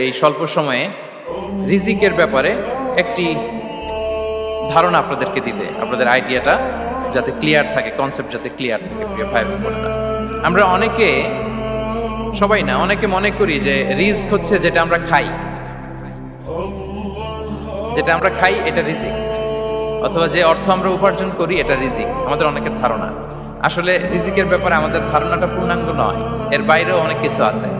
এই স্বল্প সময়ে রিজিকের ব্যাপারে একটি ধারণা আপনাদেরকে দিতে, আপনাদের আইডিয়াটা যাতে ক্লিয়ার থাকে কনসেপ্ট যাতে ক্লিয়ার থাকে, প্রিয় ভাই বোনেরা। আমরা অনেকে, সবাই না, অনেকে মনে করি যে রিস্ক হচ্ছে যেটা আমরা খাই। যেটা আমরা খাই, এটা রিজিক। অথবা যে অর্থ আমরা উপার্জন করি, এটা রিজিক। আমাদের অনেকের ধারণা। আসলে রিজিকের ব্যাপারে আমাদের ধারণাটা পূর্ণাঙ্গ নয়। এর বাইরেও অনেক কিছু আছে।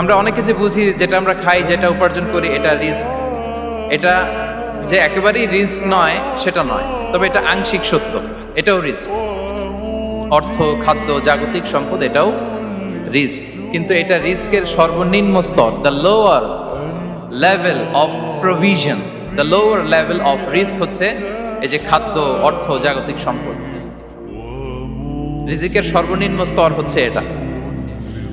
আমরা অনেকে যে বুঝি যেটা আমরা খাই, যেটা উপার্জন করি, এটা রিস্ক। এটা যে একেবারেই রিস্ক নয়, সেটা নয়। তবে এটা আংশিক সত্য, এটাও রিস্ক। অর্থ, খাদ্য, জাগতিক সম্পদ, এটাও রিস্ক। কিন্তু এটা রিস্কের সর্বনিম্ন স্তর the lower level of provision the lower level of risk হচ্ছে এই যে খাদ্য, অর্থ, জাগতিক সম্পদ। রিজিকের সর্বনিম্ন স্তর হচ্ছে এটা।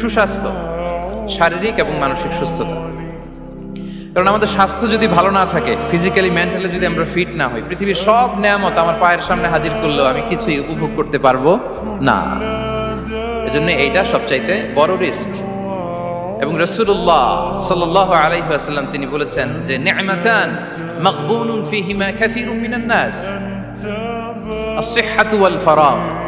সুস্বাস্থ্য, শারীরিক এবং মানসিক সুস্থতা। কারণ আমাদের স্বাস্থ্য যদি ভালো না থাকে ফিজিক্যালি মেন্টালি যদি আমরা ফিট না হই, পৃথিবীর সব নেয়ামত আমার পায়ের সামনে হাজির করলেও আমি কিছুই উপভোগ করতে পারব না। এজন্য এইটা সবচাইতে বড় রিস্ক। এবং রসুল্লাহ সাল্লাহ আলাইসাল্লাম তিনি বলেছেন যে, নি'মাতান মাকবুনুন ফিহিমা কাসীরুম মিনান ওয়াল ফারাগ।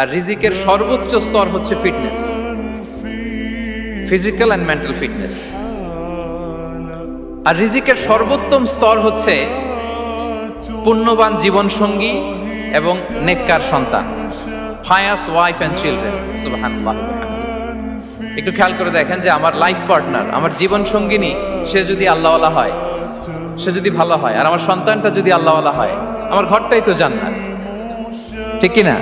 আর রিজিকের সর্বোচ্চ স্তর হচ্ছে fitness physical and mental fitness আর রিজিকের সর্বোত্তম স্তর হচ্ছে পুণ্যবান জীবন সঙ্গী এবং নেককার সন্তান। ফায়াস ওয়াইফ অ্যান্ড চিলড্রেন একটু খেয়াল করে দেখেন যে আমার লাইফ পার্টনার আমার জীবন সঙ্গিনী সে যদি আল্লাহওয়ালা হয়, সে যদি ভালো হয়, আর আমার সন্তানটা যদি আল্লাহওয়ালা হয়, আমার ঘরটাই তো জান্নাত। ঠিক কি না